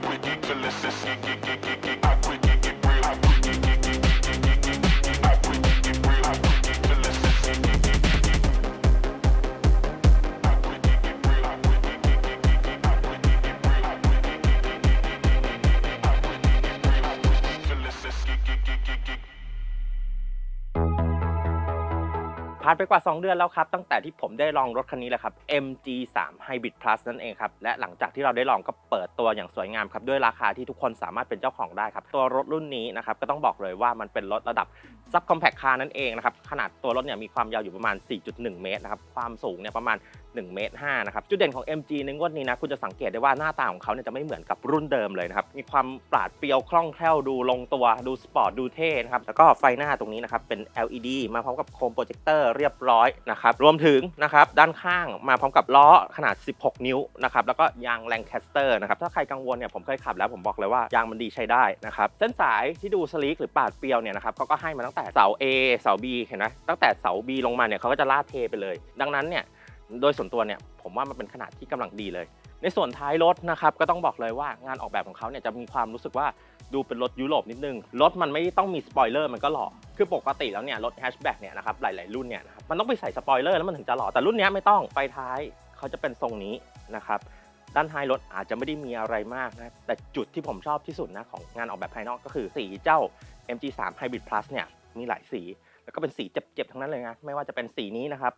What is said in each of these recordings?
ridiculous. านไปกว่า 2 เดือนแล้วครับ ตั้งแต่ที่ผมได้ลองรถคันนี้แหละครับ MG3 Hybrid Plus นั่นเองครับ และหลังจากที่เราได้ลองก็เปิดตัวอย่างสวยงามครับด้วยราคาที่ทุกคนสามารถเป็นเจ้าของได้ครับ ตัวรถรุ่นนี้นะครับก็ต้องบอกเลยว่ามันเป็นรถระดับ Sub Compact Car นั่นเองนะครับ ขนาดตัวรถเนี่ยมีความยาวอยู่ประมาณ 4.1 เมตรนะครับ ความสูงเนี่ยประมาณ 1เมตร5นะครับจุดเด่นของ MG ในงวดนี้นะคุณจะสังเกตได้ว่าหน้าตาของเขาเนี่ยจะไม่เหมือนกับรุ่นเดิมเลยนะครับมีความปราดเปรียวคล่องแคล่วดูลงตัวดูสปอร์ตดูเท่นะครับแล้วก็ไฟหน้าตรงนี้นะครับเป็น LED มาพร้อมกับโคมโปรเจคเตอร์เรียบร้อยนะครับรวมถึงนะครับด้านข้างมาพร้อมกับล้อขนาด 16 นิ้วนะครับแล้วก็ยางแรงแคสเตอร์นะครับถ้าใครกังวลเนี่ยผมเคยขับแล้วผมบอกเลยว่ายางมันดีใช้ได้นะครับเส้นสายที่ดูสลีกหรือปาดเปรียวเนี่ยนะครับเขาก็ให้มาตั้งแต่เสา A เสา B เห็นไหมตั้งแต่เสา B ลงมาเนี่ยเขาก็จะลาดเทไปเลย ดังนั้นเนี่ย โดยส่วนตัวเนี่ยผมว่ามันเป็นขนาดที่กำลังดีเลย ในส่วนท้ายรถนะครับก็ต้องบอกเลยว่างานออกแบบของเขาเนี่ยจะมีความรู้สึกว่าดูเป็นรถยุโรปนิดนึง รถมันไม่ต้องมีสปอยเลอร์มันก็หล่อ คือปกติแล้วเนี่ยรถแฮชแบ็กเนี่ยนะครับหลายๆรุ่นเนี่ยนะครับมันต้องไปใส่สปอยเลอร์แล้วมันถึงจะหล่อ แต่รุ่นนี้ไม่ต้องไฟท้ายเขาจะเป็นทรงนี้นะครับด้านท้ายรถอาจจะไม่ได้มีอะไรมากนะ แต่จุดที่ผมชอบที่สุดนะของงานออกแบบภายนอกก็คือสีเจ้า MG3 Hybrid Plus เนี่ยมีหลายสี แล้วก็เป็นสีเจ็บๆทั้งนั้นเลยนะ ไม่ว่าจะเป็นสีนี้นะครับ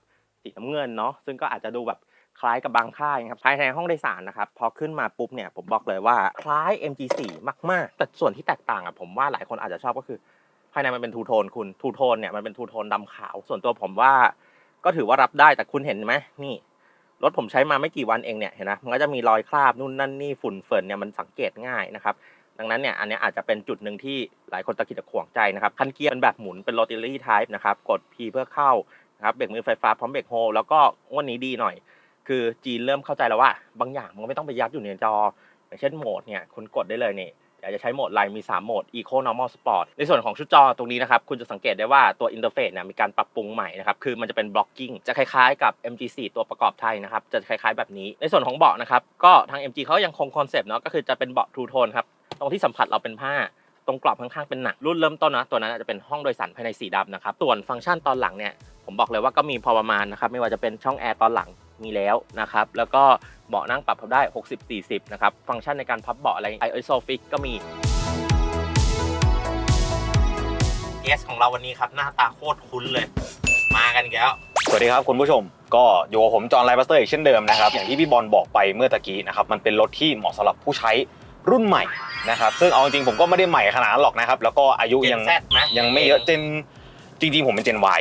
สีน้ำเงินเนาะซึ่งก็อาจจะดูแบบคล้ายกับบางค่ายนะครับภายในห้องโดยสารนะครับพอขึ้นมาปุ๊บเนี่ยผมบอกเลยว่าคล้าย MG4 มากๆ แต่ส่วนที่แตกต่างอะผมว่าหลายคนอาจจะชอบก็คือ ภายในมันเป็นทูโทนคุณทูโทนเนี่ยมันเป็นทูโทนดำขาว ส่วนตัวผมว่าก็ถือว่ารับได้แต่คุณเห็นไหมนี่รถผมใช้มาไม่กี่วันเองเนี่ยเห็นนะมันก็จะมีรอยคราบนู่นนั่นนี่ฝุ่นเฟิร์นเนี่ยมันสังเกตง่ายนะครับดังนั้นเนี่ยอันนี้อาจจะเป็นจุดหนึ่งที่หลายคนตะกิดตะขวงใจนะครับคันเกียร์เป็นแบบหมุนเป็นโรติลี่ไทป์นะครับกด P เพื่อเข้า นะครับเบรกมือไฟฟ้าพร้อมเบรกโฮลแล้วก็งวันนี้ดีหน่อย คือจีนเริ่มเข้าใจแล้วว่า บางอย่างมันไม่ต้องไปยัดอยู่ในจอ อย่างเช่นโหมดเนี่ยคุณกดได้เลยนี่อยากจะใช้โหมดไลน์มี 3 โหมด Eco Normal Sport ในส่วนของชุดจอตรงนี้นะครับ คุณจะสังเกตได้ว่าตัวอินเทอร์เฟซเนี่ยมีการปรับปรุงใหม่นะครับ คือมันจะเป็น blocking จะคล้ายๆกับ MG4 ตัวประกอบไทยนะครับ จะคล้ายๆแบบนี้ ในส่วนของเบาะนะครับ ก็ทาง MG เขายังคงคอนเซปต์เนาะก็คือจะเป็นเบาะ True Tone ครับ ตรงที่สัมผัสเราเป็นผ้า ตรงกรอบข้างๆเป็นหนังรุ่นเริ่มต้นนะตัวนั้นอาจจะเป็นห้องโดยสารภายในสีดำนะครับส่วนฟังก์ชันตอนหลังเนี่ยผมบอกเลยว่าก็มีพอประมาณนะครับไม่ว่าจะเป็นช่องแอร์ตอนหลังมีแล้วนะครับแล้วก็เบาะนั่งปรับพับได้ 60-40 นะครับฟังก์ชันในการพับเบาะอะไร ISOFIX ก็มีเกสของเราวันนี้ครับ หน้าตาโคตรคุ้นเลย มากันแล้ว สวัสดีครับคุณผู้ชม ก็อยู่กับผมจอห์นไลบัสเตอร์อีกเช่นเดิมนะครับ อย่างที่พี่บอลบอกไปเมื่อตะกี้นะครับ มันเป็นรถที่เหมาะสำหรับผู้ใช้ รุ่นใหม่นะครับซึ่งเอาจริงๆผมก็ไม่ได้ใหม่ขนาดนั้นหรอกนะครับ แล้วก็อายุยัง Gen Z ไหม ยังไม่เยอะเจนจริงๆ ผมเป็นเจน Y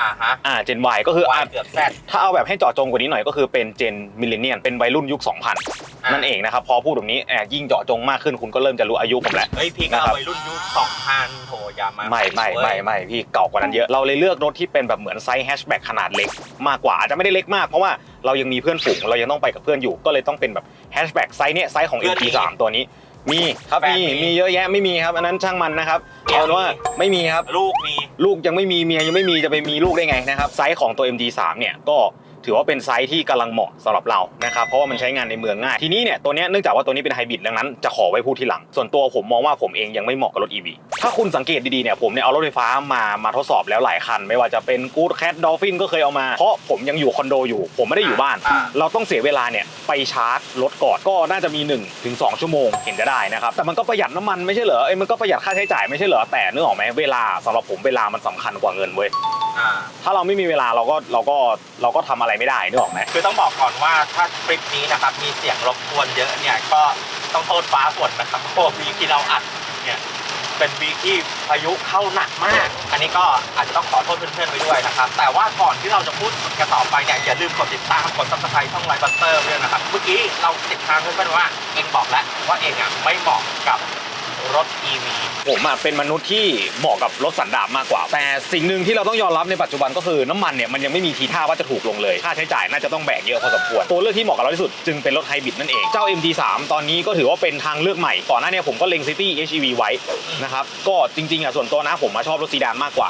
อ่าฮะอ่าเจน Y ก็คือวาอะยเกือบแซดถ้าเอาแบบให้เจาะจงกว่านี้หน่อยก็คือเป็นเจนมิลเลนเนียนเป็นวัยรุ่นยุค 2000 นั่นเองนะครับพอพูดแบบนี้แอบยิ่งเจาะจงมากขึ้นคุณก็เริ่มจะรู้อายุผมแล้ว เฮ้ยพี่ก็นะครับเอาไปรุ่นยุค2000โถอย่ามาไม่ไม่ไม่ไม่พี่เก่ากว่านั้นเยอะเราเลยเลือกรถที่เป็นแบบเหมือนไซส์แฮชแบ็กขนาดเล็กมากกว่าอาจจะไม่ได้เล็กมากเพราะว่าเรายังมีเพื่อนฝูงเรายังต้องไปกับเพื่อนอยู่ก็เลยต้องเป็นแบบแฮชแบ็กไซส์เนี้ยไซส์ของ MT3 ตัวนี้มีครับมีมีเยอะแยะไม่มีครับ อันนั้นช่างมันนะครับเอาเป็นว่าไม่มีครับลูกมีลูกยังไม่มีเมียยังไม่มีจะไปมีลูกได้ไงนะครับไซส์ของตัว MG3 เนี่ยก็ ถือว่าเป็นไซส์ที่กำลังเหมาะสำหรับเรานะครับเพราะว่ามันใช้งานในเมืองง่ายทีนี้เนี่ยตัวเนี้ยเนื่องจากว่าตัวนี้เป็นไฮบริดดังนั้นจะขอไว้พูดทีหลัง ส่วนตัวผมมองว่าผมเองยังไม่เหมาะกับรถ EV ถ้าคุณสังเกตดีๆเนี่ยผมเนี่ยเอารถไฟฟ้ามามาทดสอบแล้วหลายคัน ไม่ว่าจะเป็น Good Cat Dolphin ก็เคยเอามา เพราะผมยังอยู่คอนโดอยู่ ผมไม่ได้อยู่บ้านอ่าเราต้องเสียเวลาเนี่ยไปชาร์จรถก่อนก็น่าจะมี1ถึง2ชั่วโมงเห็นจะได้นะครับแต่มันก็ประหยัดน้ำมันไม่ใช่เหรอเอ้ยมันก็ประหยัดค่าใช้จ่ายไม่ใช่เหรอแต่นึกออกไหมเวลาสำหรับผมเวลามันสำคัญกว่าเงินเว้ยอ่า ถ้าเราไม่มีเวลาเราก็เราก็เราก็ทำอะไรไม่ได้นึกออกไหม คือต้องบอกก่อนว่าถ้าคลิปนี้นะครับมีเสียงรบกวนเยอะเนี่ยก็ต้องโทษฟ้าฝนนะครับเพราะวีคที่เราอัดเนี่ยเป็นวีคที่พายุเข้าหนักมาก อันนี้ก็อาจจะต้องขอโทษเพื่อนๆไปด้วยนะครับ แต่ว่าก่อนที่เราจะพูดกันต่อไปเนี่ยอย่าลืมกดติดตามกดซับสไครต์ช่องไลฟ์บัตเตอร์ด้วยนะครับ เมื่อกี้เราติดทางเพื่อนๆว่าเองบอกแล้วว่าเองอะไม่เหมาะกับ รถ EV ผมอะเป็นมนุษย์ที่เหมาะกับรถสันดาปมากกว่า แต่สิ่งหนึ่งที่เราต้องยอมรับในปัจจุบันก็คือน้ำมันเนี่ยมันยังไม่มีทีท่าว่าจะถูกลงเลย ค่าใช้จ่ายน่าจะต้องแบกเยอะพอสมควร ตัวเลือกที่เหมาะกับเราที่สุดจึงเป็นรถไฮบริดนั่นเอง เจ้า MT3 ตอนนี้ก็ถือว่าเป็นทางเลือกใหม่ ก่อนหน้าเนี้ผมก็เล็ง City HEV ไว้นะครับ ก็จริงๆอะส่วนตัวนะผมมาชอบรถซีดานมากกว่า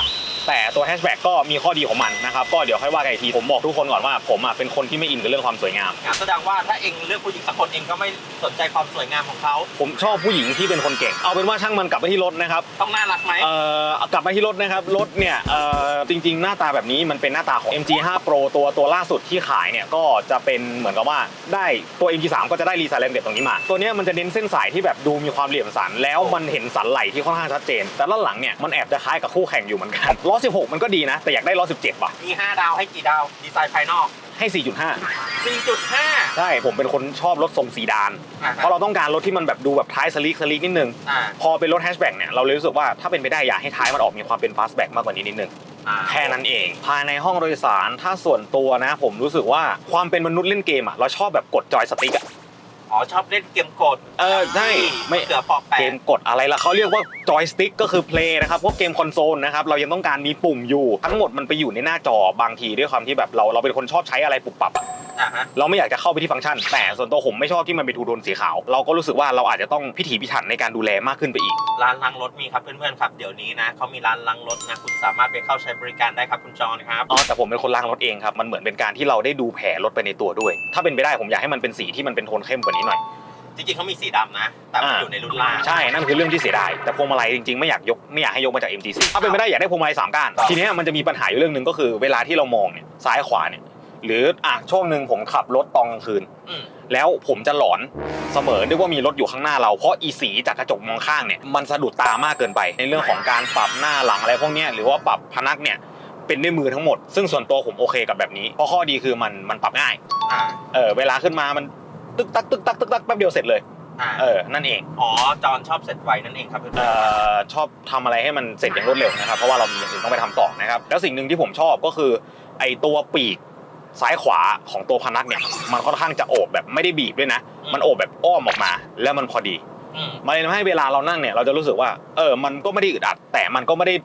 แต่ตัวแฮชแบ็กก็มีข้อดีของมันนะครับก็เดี๋ยวค่อยว่ากันอีกทีผมบอกทุกคนก่อนว่าผมอะเป็นคนที่ไม่อินกับเรื่องความสวยงาม แสดงว่าถ้าเองเลือกผู้หญิงสักคนเองก็ไม่สนใจความสวยงามของเขาผมชอบผู้หญิงที่เป็นคนเก่ง เอาเป็นว่าช่างมันกลับไปที่รถนะครับต้องน่ารักไหมเอ่อเอากลับมาที่รถนะครับรถเนี่ยเอ่อจริง ๆ หน้าตาแบบนี้มันเป็นหน้าตาของ MG5 Pro ตัวตัวล่าสุดที่ขายเนี่ยก็จะเป็นเหมือนกับว่าได้ตัว MG3 ก็จะได้รีไซเลนเด็ตตรงนี้มา ตัวเนี้ยมันจะเน้นเส้นสายที่แบบดูมีความเหลี่ยมสันแล้วมันเห็นสันไหลที่ค่อนข้างชัดเจน แต่ด้านหลังเนี่ยมันแอบจะคล้ายกับคู่แข่งอยู่เหมือนกันล้อ16 มันก็ดีนะ แต่อยากได้ล้อ 17 ว่ะ มี 5 ดาวให้กี่ดาว ดีไซน์ภายนอก ให้ 4.5 4.5 ใช่ ผมเป็นคนชอบรถทรงสีดาน อ่าเพราะเราต้องการรถที่มันแบบดูแบบท้ายสลีกสลีกนิดนึง อ่าพอเป็นรถแฮชแบ็กเนี่ย เราเลยรู้สึกว่าถ้าเป็นไปได้อยากให้ท้ายมันออกมีความเป็นฟาสต์แบ็กมากกว่านี้นิดนึง อ่าแค่นั้นเอง ภายในห้องโดยสารถ้าส่วนตัวนะ ผมรู้สึกว่าความเป็นมนุษย์เล่นเกมอะเราชอบแบบกดจอยสติ๊กอะ อ๋อชอบเล่นเกมกดเออใช่ไม่ไม่เกือปอกแปะเกมกดอะไรล่ะเขาเรียกว่าจอยสติ๊กก็คือเพลย์นะครับพวกเกมคอนโซลนะครับเรายังต้องการมีปุ่มอยู่ ทั้งหมดมันไปอยู่ในหน้าจอบางทีด้วยความที่แบบเราเราเป็นคนชอบใช้อะไรปุบปับอะอ่าฮะ เราไม่อยากจะเข้าไปที่ฟังก์ชัน แต่ส่วนตัวผมไม่ชอบที่มันเป็นทูโทนสีขาว เราก็รู้สึกว่าเราอาจจะต้องพิถีพิถันในการดูแลมากขึ้นไปอีก ร้านล้างรถมีครับเพื่อนๆครับ เดี๋ยวนี้นะเขามีร้านล้างรถนะคุณสามารถไปเข้าใช้บริการได้ครับคุณจอนครับ อ๋อแต่ผมเป็นคนล้างรถเองครับมันเหมือนเป็นการที่เราได้ดูแผลรถไปในตัวด้วย ถ้าเป็นไปได้ผมอยากให้มันเป็นสีที่มันเป็นโทนเข้มกว่านี้หน่อยจริงๆเขามีสีดำนะ แต่มันอ่าอยู่ในรุ่นล่างใช่ นั่นคือเรื่องที่เสียดาย แต่พวงมาลัยจริงๆ ไม่อยากยก ไม่อยากให้ยกมาจาก MTC ถ้าเป็นไม่ได้อยากได้พวงมาลัยสามก้านครับทีเนี้ยมันจะมีปัญหาอยู่เรื่องหนึ่งก็คือ เวลาที่เรามองเนี่ย ซ้ายขวาเนี่ย หรืออะช่วงหนึ่งผมขับรถตอนกลางคืน อืมแล้วผมจะหลอนเสมอนึกว่ามีรถอยู่ข้างหน้าเราเพราะอีสีจากกระจกมองข้างเนี่ยมันสะดุดตามากเกินไป ในเรื่องของการปรับหน้าหลังอะไรพวกเนี้ยหรือว่าปรับพนักเนี่ยเป็นด้วยมือทั้งหมด ซึ่งส่วนตัวผมโอเคกับแบบนี้เพราะข้อดีคือมันมันปรับง่ายอ่าเออเวลาขึ้นมามันตึกตักตึกตักตึกตักแป๊บเดียวเสร็จเลยอ่าเออนั่นเองอ๋อจอนชอบเสร็จไวนั่นเองครับเพื่อนเอ่อชอบทำอะไรให้มันเสร็จอย่างรวดเร็วนะครับเพราะว่าเรามีอย่างอื่นต้องไปทำต่อนะครับแล้วสิ่งหนึ่งที่ผมชอบก็คือไอตัวปีก ซ้ายขวาของตัวพนักเนี่ยมันค่อนข้างจะโอบแบบไม่ได้บีบด้วยนะ มันโอบแบบอ้อมออกมา แล้วมันพอดีๆอืมมันเลยทำให้เวลาเรานั่งเนี่ยเราจะรู้สึกว่าเออมันก็ไม่ได้อึดอัดแต่มันก็ไม่ได้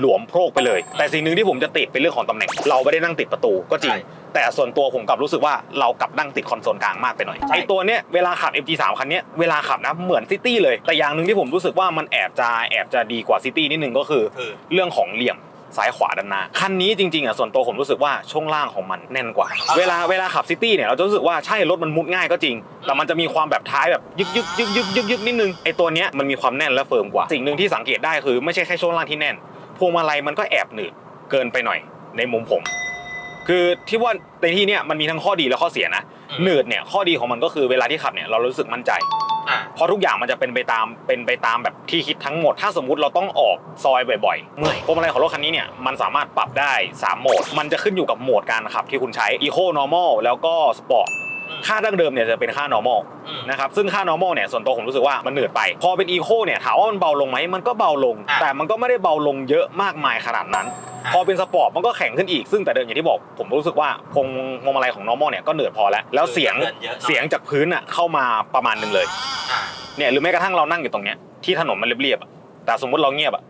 หลวมโพรกไปเลย แต่สิ่งหนึ่งที่ผมจะติดเป็นเรื่องของตำแหน่ง เราไม่ได้นั่งติดประตูก็จริงใช่แต่ส่วนตัวผมกลับรู้สึกว่าเรากลับนั่งติดคอนโซลกลางมากไปหน่อยใช่ไอตัวเนี้ยเวลาขับ MG3 คันเนี้ยเวลาขับนะเหมือนซิตี้เลย แต่อย่างหนึ่งที่ผมรู้สึกว่ามันแอบจะแอบจะดีกว่าซิตี้นิดนึงก็คือคือเรื่องของเหลี่ยม ซ้ายขวาด้านหน้าคันนี้จริงๆอะส่วนตัวผมรู้สึกว่าช่วงล่างของมันแน่นกว่า เวลาเวลาขับซิตี้เนี่ยเราจะรู้สึกว่าใช่รถมันมุดง่ายก็จริง แต่มันจะมีความแบบท้ายแบบยึกยึกยึกยึกยึกยึกนิดนึงไอตัวเนี้ยมันมีความแน่นและเฟิร์มกว่า สิ่งหนึ่งที่สังเกตได้คือไม่ใช่แค่ช่วงล่างที่แน่น พวงมาลัยมันก็แอบหนืดเกินไปหน่อยในมุมผม คือที่ว่าในที่เนี้ยมันมีทั้งข้อดีและข้อเสียนะอืมหนืดเนี่ยข้อดีของมันก็คือเวลาที่ขับเนี่ยเรารู้สึกมั่นใจอ่า เพราะทุกอย่างมันจะเป็นไปตามเป็นไปตามแบบที่คิดทั้งหมด ถ้าสมมุติเราต้องออกซอยบ่อยๆเมื่อยพวงมาลัยของรถคันนี้เนี่ยมันสามารถปรับได้ 3 โหมด มันจะขึ้นอยู่กับโหมดการขับที่คุณใช้ Eco Normal แล้วก็ Sport อืมค่าดั้งเดิมเนี่ยจะเป็นค่า normal อืมนะครับซึ่งค่า normal เนี่ยส่วนตัวผมรู้สึกว่ามันเหนืดไป พอเป็น eco เนี่ยถามว่ามันเบาลงไหมมันก็เบาลงอะแต่มันก็ไม่ได้เบาลงเยอะมากมายขนาดนั้นอะพอเป็นสปอร์ตมันก็แข็งขึ้นอีกซึ่งแต่เดิมอย่างที่บอกผมรู้สึกว่าพวงพวงมาลัยของ normal เนี่ยก็เหนืดพอแล้ว แล้วเสียงเดินเยอะหน่อเสียงจากพื้นอะเข้ามาประมาณหนึ่งเลยอ่า เนี่ยหรือแม้กระทั่งเรานั่งอยู่ตรงเนี้ยที่ถนนมันเรียบๆอะแต่สมมุติเราเงียบอะ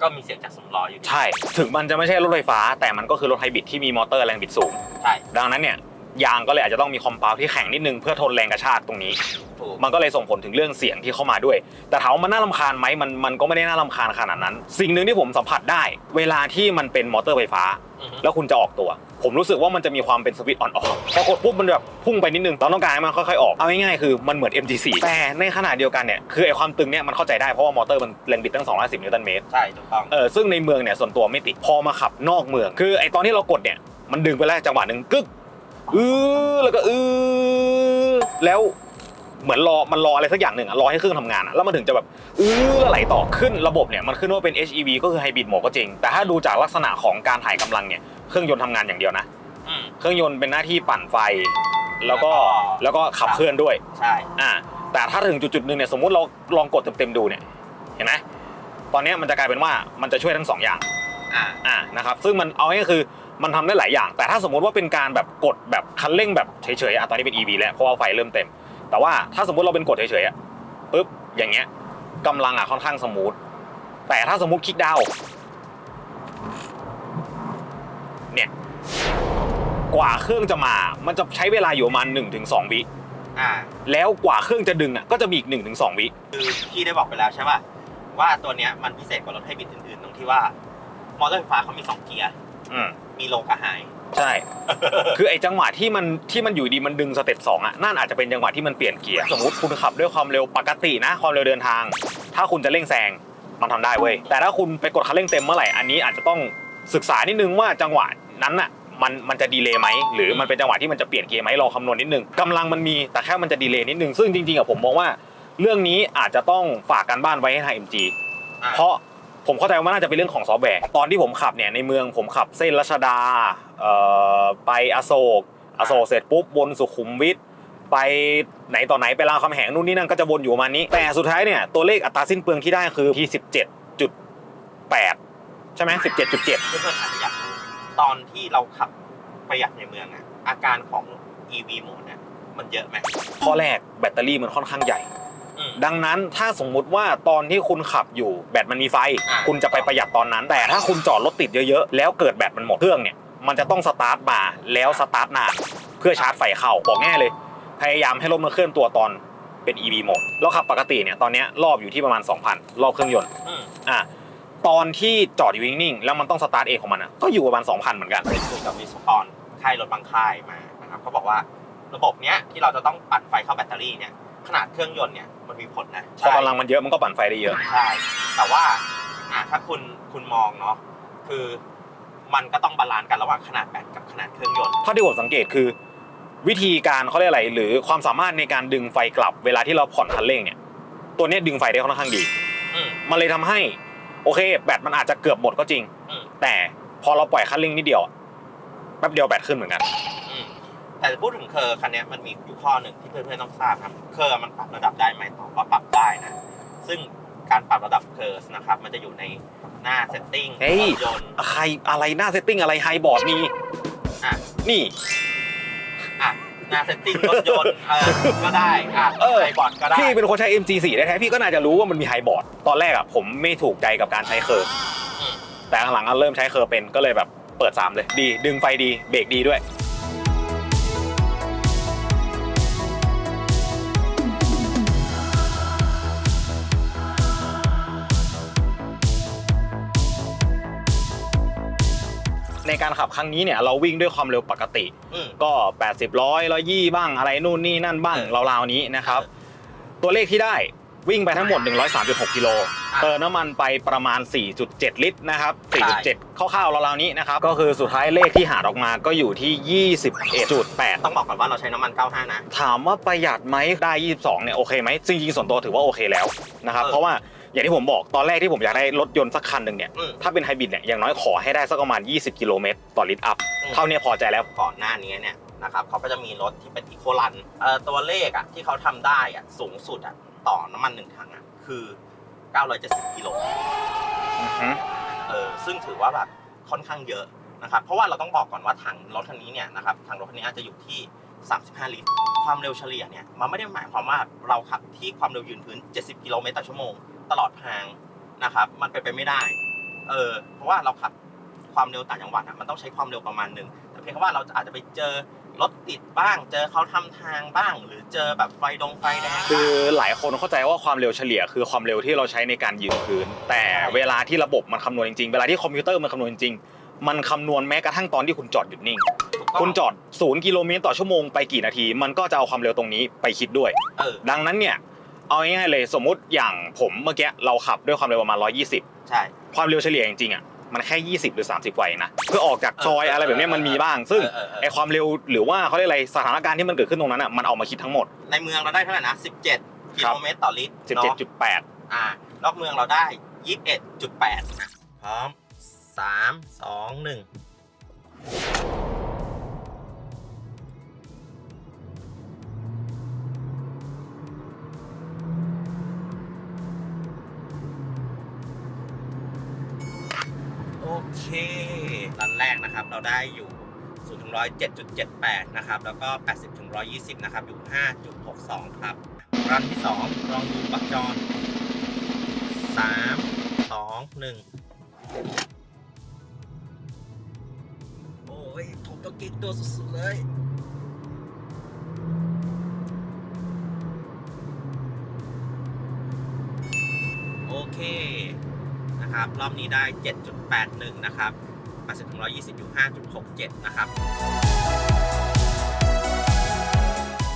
ก็มีเสียงจากสำล้ออยู่ดีใช่ ถึงมันจะไม่ใช่รถไฟฟ้า แต่มันก็คือรถไฮบริดที่มีมอเตอร์แรงบิดสูง ใช่ ดังนั้นเนี่ยยางก็เลยอาจจะต้องมีคอมเพลที่แข็งนิดนึงเพื่อทนแรงกระชากตรงนี้ถูก มันก็เลยส่งผลถึงเรื่องเสียงที่เข้ามาด้วย แต่ถามว่ามันน่ารำคาญไหมมันมันก็ไม่ได้น่ารำคาญขนาดนั้น สิ่งหนึ่งที่ผมสัมผัสได้ เวลาที่มันเป็นมอเตอร์ไฟฟ้าอือฮึแล้วคุณจะออกตัว ผมรู้สึกว่ามันจะมีความเป็นสวิตช์ออนออฟพอกดปุ๊บมันแบบพุ่งไปนิดนึงตอนต้องการให้มันค่อยๆออกเอาง่ายๆคือมันเหมือน MG4 แต่ในขณะเดียวกันเนี่ยคือไอความตึงเนี่ยมันเข้าใจได้เพราะว่ามอเตอร์มันแรงบิดตั้ง210นิวตันเมตรใช่ถูกต้องเออซึ่งในเมืองเนี่ยส่วนตัวไม่ติดพอมาขับนอกเมือง คือไอตอนที่เรากดเนี่ยมันดึงไปแล้วจังหวะหนึ่งกึกอือแล้วก็อือแล้ว เหมือนรอมันรออะไรสักอย่างหนึ่งอะรอให้เครื่องทำงานอะแล้วมันถึงจะแบบอือแล้วไหลต่อขึ้นระบบเนี่ยมันขึ้นว่าเป็น HEV ก็คือไฮบริดโหมดก็จริง แต่ถ้าดูจากลักษณะของการถ่ายกำลังเนี่ยเครื่องยนต์ทำงานอย่างเดียวนะอืม เครื่องยนต์เป็นหน้าที่ปั่นไฟ แล้วก็แล้แล้ววก็ก็ขับเคลื่อนด้วย ใช่ อ่าแต่ถ้าถึงจุดๆหนึ่งเนี่ยสมมุติเราลองกดเต็มๆดูเนี่ยเห็นไหมตอนเนี้ยมันจะกลายเป็นว่ามันจะช่วยทั้งสองอย่างอ่า อ่านะครับซึ่งมันเอาง่ายๆคือมันทำได้หลายอย่าง แต่ถ้าสมมุติว่าเป็นการแบบกดแบบคันเร่งแบบเฉยๆอะตอนนี้เป็น EV แล้วเพราะว่าไฟเริ่มเต็ม แต่ว่าถ้าสมมุติเราเป็นกดเฉยๆอะปุ๊บอย่างเงี้ยกำลังอะค่อนข้างสมูทแต่ถ้าสมมุติคลิกดาวน์เนี่ยกว่าเครื่องจะมา มันจะใช้เวลาอยู่ประมาณ1-2 วิอ่าแล้วกว่าเครื่องจะดึงอะก็จะมีอีก1-2 วิคือพี่ได้บอกไปแล้วใช่ป่ะว่าตัวเนี้ยมันพิเศษกว่ารถไฮบริดอื่นๆ ตรงที่ว่ามอเตอร์ไฟฟ้าเขามี2เกียร์อืมมีโลกับไฮ ใช่ คือไอ้จังหวะที่มันที่มันอยู่ดีมันดึงสเต็ปสองอะนั่นอาจจะเป็นจังหวะที่มันเปลี่ยนเกียร์สมมติคุณขับด้วยความเร็วปกตินะ ความเร็วเดินทาง ถ้าคุณจะเร่งแซงมันทำได้เว้ยแต่ถ้าคุณไปกดคันเร่งเต็มเมื่อไหร่อันนี้อาจจะต้องศึกษานิดนึงว่าจังหวะนั้นอะมันมันจะดีเลย์ไหมหรือมันเป็นจังหวะที่มันจะเปลี่ยนเกียร์ไหมลองคำนวณนิดนึงกำลังมันมีแต่แค่มันจะดีเลย์นิดนึงซึ่งจริงๆอะผมมองว่า เรื่องนี้อาจจะต้องฝากการบ้านไว้ให้ทาง MG อะเพราะ ผมเข้าใจว่าน่าจะเป็นเรื่องของซอฟต์แวร์ ตอนที่ผมขับเนี่ยในเมืองผมขับเส้นรัชดาเอ่อไปอโศกอโศกเสร็จปุ๊บวนสุขุมวิทไปไหนต่อไหนไปรามคำแหงนู่นนี่นั่นก็จะวนอยู่ประมาณนี้ แต่สุดท้ายเนี่ยตัวเลขอัตราสิ้นเปลืองที่ได้คือที่17.8ใช่ไหม17.7เพื่อนๆอาจจะอยากรู้ตอนที่เราขับประหยัดในเมืองอะอาการของ EV โหมดเนี่ยมันเยอะไหมข้อแรกแบตเตอรี่มันค่อนข้างใหญ่อืม ดังนั้นถ้าสมมุติว่าตอนที่คุณขับอยู่แบตมันมีไฟอ่าคุณจะไปประหยัดตอนนั้น แต่ถ้าคุณจอดรถติดเยอะๆ แล้วเกิดแบตมันหมดเครื่องเนี่ยมันจะต้องสตาร์ทมาแล้วสตาร์ทนานเพื่อชาร์จไฟเข้าบอกง่ายเลย พยายามให้รถมันเคลื่อนตัวตอนเป็น EV โหมดแล้วขับปกติเนี่ยตอนเนี้ยรอบอยู่ที่ประมาณ 2,000 รอบเครื่องยนต์อืมอะตอนที่จอดอยู่นิ่งๆแล้วมันต้องสตาร์ทเองของมันอะก็อยู่ประมาณ 2,000 เหมือนกันไปคุยกับวิศวกรค่ายรถบางค่ายมานะครับเขาบอกว่าระบบเนี้ยที่เราจะต้องปั่นไฟเข้าแบตเตอรี่เนี่ย ขนาดเครื่องยนต์เนี่ยมันมีผลนะพอกำลังมันเยอะมันก็ปั่นไฟได้เยอะใช่แต่ว่าอะถ้าคุณคุณมองเนาะคือมันก็ต้องบาลานซ์กันระหว่างขนาดแบตกับขนาดเครื่องยนต์เท่าที่ผมสังเกตคือ วิธีการเขาเรียกอะไร หรือความสามารถในการดึงไฟกลับเวลาที่เราผ่อนคันเร่งเนี่ย ตัวเนี้ยดึงไฟได้ค่อนข้างดีอืมมันเลยทำให้ โอเค แบตมันอาจจะเกือบหมดก็จริงอืมแต่พอเราปล่อยคันเร่งนิดเดียวอะแป๊บเดียวแบตขึ้นเหมือนกันอืม แต่พูดถึงเคอร์คันเนี้ยมันมีอยู่ข้อหนึ่งที่เพื่อนๆต้องทราบครับเคอร์มันปรับระดับได้ไหมตอบว่าปรับได้นะ ซึ่งการปรับระดับเคอร์นะครับ มันจะอยู่ในหน้าเซตติ้งเฮ้ยรถยนต์ใครอะไรหน้าเซตติ้งอะไรไฮบอร์ดมีอะนี่อะหน้าเซตติ้งรถยนต์เออก็ได้อะเออไฮบอร์ดก็ได้พี่เป็นคนใช้ MG4 แท้ๆพี่ก็น่าจะรู้ว่ามันมีไฮบอร์ดตอนแรกอะผมไม่ถูกใจกับการใช้เคอร์อืมแต่หลังๆก็เริ่มใช้เคอร์เป็นก็เลยแบบเปิด3เลยดี ดึงไฟดีเบรกดีด้วย ในการขับครั้งนี้เนี่ยเราวิ่งด้วยความเร็วปกติอืมก็ 80ร้อยร้อยยี่บ้างอะไรนู่นนี่นั่นบ้างเออราวๆนี้นะครับ ตัวเลขที่ได้วิ่งไปทั้งหมด 103.6กิโลอะเติมน้ำมันไปประมาณ 4.7 ลิตรนะครับใช่4.7คร่าวๆราวๆนี้นะครับ ก็คือสุดท้ายเลขที่หาออกมาก็อยู่ที่ 21.8 ต้องบอกก่อนว่าเราใช้น้ำมัน 95 นะ ถามว่าประหยัดไหมได้ 22 เนี่ยโอเคไหมจริงๆส่วนตัวถือว่าโอเคแล้วนะครับเออเพราะว่า อย่างที่ผมบอกตอนแรกที่ผมอยากได้รถยนต์สักคันหนึ่งเนี่ยอืม ถ้าเป็นไฮบริดเนี่ยอย่างน้อยขอให้ได้สักประมาณ 20 กิโลเมตรต่อลิตรอัพอืม เท่านี้พอใจแล้ว ก่อนหน้านี้เนี่ยนะครับเขาก็จะมีรถที่เป็นอีโคลันเอ่อตัวเลขอะที่เขาทำได้อะสูงสุดอะต่อน้ำมันหนึ่งถังอะคือ 970กิโลอือฮึเออซึ่งถือว่าแบบค่อนข้างเยอะนะครับเพราะว่าเราต้องบอกก่อนว่าถังรถคันนี้เนี่ยนะครับถังรถคันนี้อาจจะอยู่ที่ 35 ลิตร ความเร็วเฉลี่ยเนี่ยมันไม่ได้หมายความว่าเราขับที่ความเร็วยืนพื้น 70 กิโลเมตรต่อชั่วโมง ตลอดทางนะครับ มันเป็นไปไม่ได้ เออ เพราะว่าเราขับความเร็วต่างจังหวัดอะมันต้องใช้ความเร็วประมาณหนึ่งแต่เพียงแค่ว่าเราจะอาจจะไปเจอรถติดบ้าง เจอเขาทำทางบ้าง หรือเจอแบบไฟดงไฟแดงคือบ้างหลายคนเข้าใจว่าความเร็วเฉลี่ย คือความเร็วที่เราใช้ในการยืนพื้น แต่เวลาที่ระบบมันคำนวณจริงๆ เวลาที่คอมพิวเตอร์มันคำนวณจริงๆมันคำนวณแม้กระทั่งตอนที่คุณจอดหยุดนิ่งถูกต้องคุณจอด 0 กิโลเมตรต่อชั่วโมงไปกี่นาที มันก็จะเอาความเร็วตรงนี้ไปคิดด้วยเออดังนั้นเนี่ย เอาง่ายๆเลยสมมุติอย่างผมเมื่อกี้เราขับด้วยความเร็วประมาณ 120 ใช่ ความเร็วเฉลี่ยจริงๆอะมันแค่ 20 หรือ 30กว่าเองนะเพื่อออกจากซอยอะไรแบบนี้มันมีบ้าง ซึ่งเออเออเออไอความเร็วหรือว่าเขาเรียกอะไรสถานการณ์ที่มันเกิดขึ้นตรงนั้นอะมันเอามาคิดทั้งหมด ในเมืองเราได้เท่าไหร่นะ 17 กิโลเมตรต่อลิตรเนาะ17.8 อ่านอกเมืองเราได้ 21.8นะพร้อม3 2 1 เราได้อยู่0ถึง100 7.78 นะครับ แล้วก็ 80ถึง120 นะครับ อยู่ 5.62 ครับ รันที่ 2 ลองดูบักจอน3 2 1 โอ้ย ผมต้องกิ๊กตัวสุดๆเลยโอเค นะครับ รอบนี้ได้ 7.81 นะครับ 80ถึง120 อยู่ 5.67 นะครับ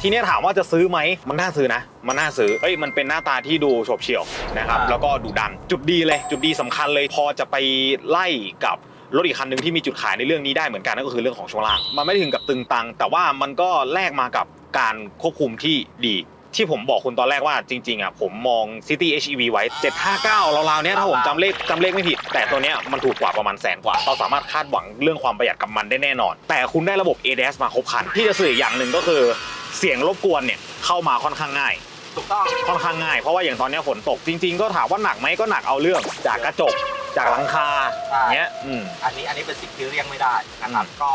ทีเนี้ยถามว่าจะซื้อไหม มันน่าซื้อนะ มันน่าซื้อ เอ้ย มันเป็นหน้าตาที่ดูโฉบเฉี่ยวนะครับอ่าแล้วก็ดูดัน จุดดีเลย จุดดีสำคัญเลย พอจะไปไล่กับรถอีกคันหนึ่งที่มีจุดขายในเรื่องนี้ได้เหมือนกันนั่นก็คือเรื่องของช่วงล่าง มันไม่ได้ถึงกับตึงตัง แต่ว่ามันก็แลกมากับการควบคุมที่ดี ที่ผมบอกคุณตอนแรกว่าจริงๆอะผมมอง City HEV ไว้ 759ราวๆเนี้ยถ้าผมจำเลขจำเลขไม่ผิด แต่ตัวเนี้ยมันถูกกว่าประมาณแสนกว่า เราสามารถคาดหวังเรื่องความประหยัดกับมันได้แน่นอน แต่คุณได้ระบบ ADAS มาครบครัน ที่จะสื่ออย่างหนึ่งก็คือเสียงรบกวนเนี่ยเข้ามาค่อนข้างง่าย ถูกต้องค่อนข้างง่ายเพราะว่าอย่างตอนเนี้ยฝนตกจริง ๆ ก็ถามว่าหนักไหมก็หนักเอาเรื่องจากกระจกจากหลังคาใช่เนี้ยอืม อันนี้อันนี้เป็นสิ่งที่เลี่ยงไม่ได้นะครับอืมก็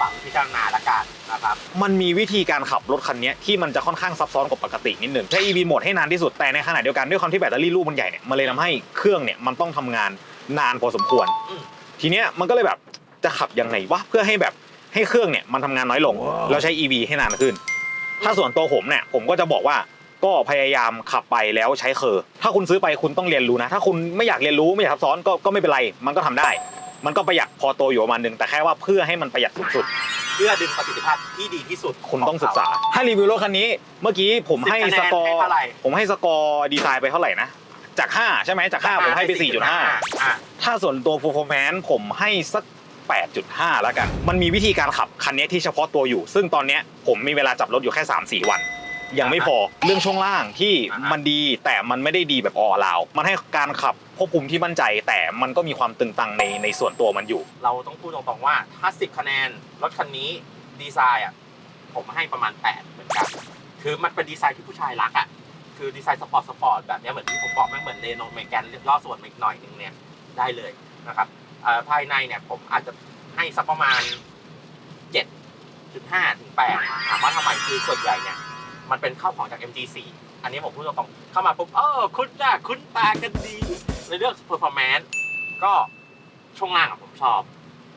ฝากพิจารณาละกันนะครับ มันมีวิธีการขับรถคันเนี้ยที่มันจะค่อนข้างซับซ้อนกว่าปกตินิดหนึ่งใช้ EV โหมดให้นานที่สุดแต่ในขณะเดียวกันด้วยความที่แบตเตอรี่ลูกมันใหญ่เนี่ยมันเลยทำให้เครื่องเนี่ยมันต้องทำงานนานพอสมควรอืมทีเนี้ยมันก็เลยแบบจะขับยังไงวะเพื่อให้แบบให้เครื่องเนี่ยมันทำงานน้อยลงแล้วใช้ EV ให้นานขึ้น ถ้าส่วนตัวผมเนี่ยผมก็จะบอกว่าก็พยายามขับไปแล้วใช้เคอร์ถ้าคุณซื้อไปคุณต้องเรียนรู้นะ ถ้าคุณไม่อยากเรียนรู้ไม่อยากซับซ้อนก็ก็ไม่เป็นไร มันก็ทำได้ มันก็ประหยัดพอตัวอยู่ประมาณนึงแต่แค่ว่าเพื่อให้มันประหยัดสุดๆเพื่อดึงประสิทธิภาพที่ดีที่สุดคุณต้องศึกษา ถ้ารีวิวรถคันนี้เมื่อกี้ผมให้10สกอร์ให้เท่าไหร่ผมให้สกอร์ดีไซน์ไปเท่าไหร่นะจาก 5 ใช่ไหมจาก 5 ผมให้ไปอะ4.5ถ้าส่วนตัว performance ผมให้สัก 8.5 แล้วกัน มันมีวิธีการขับคันนี้ที่เฉพาะตัวอยู่ ซึ่งตอนเนี้ยผมมีเวลาจับรถอยู่แค่ 3-4 วัน ยังไม่พอเรื่องช่วงล่างที่อ่าฮะมันดีแต่มันไม่ได้ดีแบบออลาว มันให้การขับ ควบคุมที่มั่นใจแต่มันก็มีความตึงตังในในส่วนตัวมันอยู่ เราต้องพูดตรงๆว่าถ้า 10 คะแนนรถคันนี้ดีไซน์อะผมให้ประมาณ 8 เหมือนกัน คือมันเป็นดีไซน์ที่ผู้ชายรักอะคือดีไซน์สปอร์ตสปอร์ตแบบนี้เหมือนที่ผมบอกแม่งเหมือนเรโนเมแกนย่อส่วนมาอีกหน่อยนึงเนี่ยได้เลยนะครับอ่อภายในเนี่ยผมอาจจะให้สักประมาณ 7.5 ถึง 8 ถามว่าทำไมคือส่วนใหญ่เนี่ยมันเป็นเข้าของจาก MG4 อันนี้ผมพูดตรงๆเข้ามาปุ๊บเออคุ้นหน้าคุ้นตากันดี ในเรื่อง performance ก็ช่วงล่างอะผมชอบ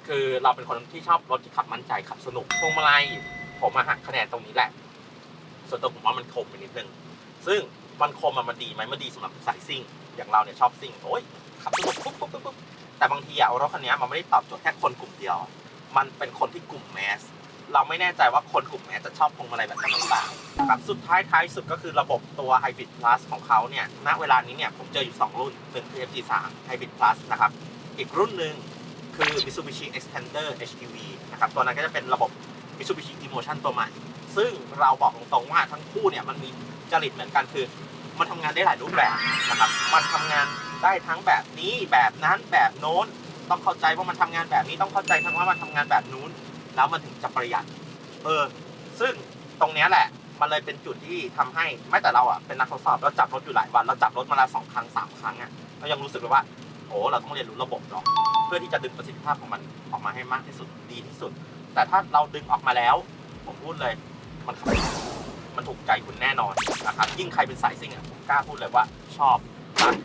คือเราเป็นคนที่ชอบรถที่ขับมั่นใจขับสนุกพวงมาลัยผมมาหักคะแนนตรงนี้แหละ ส่วนตัวผมว่ามันคมไปนิดนึง ซึ่งมันคมอะมันดีไหมมันดีสำหรับสายซิ่ง อย่างเราเนี่ยชอบซิ่งโอ้ยขับสนุกปุ๊บปุ๊บปุ๊บปุ๊บแต่บางทีอะรถคันนี้มันไม่ได้ตอบโจทย์แค่คนกลุ่มเดียว มันเป็นคนที่กลุ่มแมส เราไม่แน่ใจว่าคนกลุ่มแมสจะชอบพวงมาลัยแบบนั้นหรือเปล่าครับสุดท้ายท้ายสุดก็คือระบบตัว Hybrid Plus ของเขาเนี่ยณเวลานี้เนี่ยผมเจออยู่ 2 รุ่นหนึ่งคือ FG3 Hybrid Plus นะครับอีกรุ่นหนึ่งคือ Mitsubishi Expander HEV นะครับตัวนั้นก็จะเป็นระบบ Mitsubishi Emotion ตัวใหม่ ซึ่งเราบอกตรงๆว่าทั้งคู่เนี่ยมันมีจริตเหมือนกันคือ มันทำงานได้หลายรูปแบบนะครับมันทำงานได้ทั้งแบบนี้แบบนั้นแบบโน้น ต้องเข้าใจว่ามันทำงานแบบนี้ต้องเข้าใจทั้งว่ามันทำงานแบบนู้น แล้วมันถึงจะประหยัด เออ ซึ่งตรงเนี้ยแหละ มันเลยเป็นจุดที่ทำให้แม้แต่เราอะเป็นนักทดสอบเราจับรถอยู่หลายวันเราจับรถมาละสองครั้งสามครั้งอะเรายังรู้สึกเลยว่า โอ้เราต้องเรียนรู้ระบบเนาะเพื่อที่จะดึงประสิทธิภาพของมันออกมาให้มากที่สุดดีที่สุด แต่ถ้าเราดึงออกมาแล้ว ผมพูดเลย มันขับมันถูกใจคุณแน่นอนนะครับยิ่งใครเป็นสายซิ่งอะผมกล้าพูดเลยว่าชอบน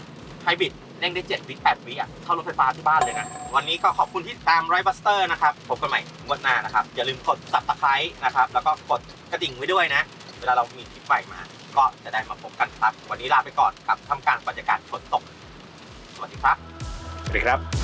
ไฮบริดเร่งได้7วิ8วิอะเท่ารถไฟฟ้าที่บ้านเลยนะวันนี้ก็ขอบคุณที่ตามไรบัสเตอร์นะครับพบกันใหม่วันหน้านะครับ อย่าลืมกด subscribe นะครับแล้วก็กดกระดิ่งไว้ด้วยนะ เวลาเรามีคลิปใหม่มา ก็จะได้มาพบกันครับ วันนี้ลาไปก่อนกับทำการบรรยากาศฝนตกสวัสดีครับสวัสดีครับ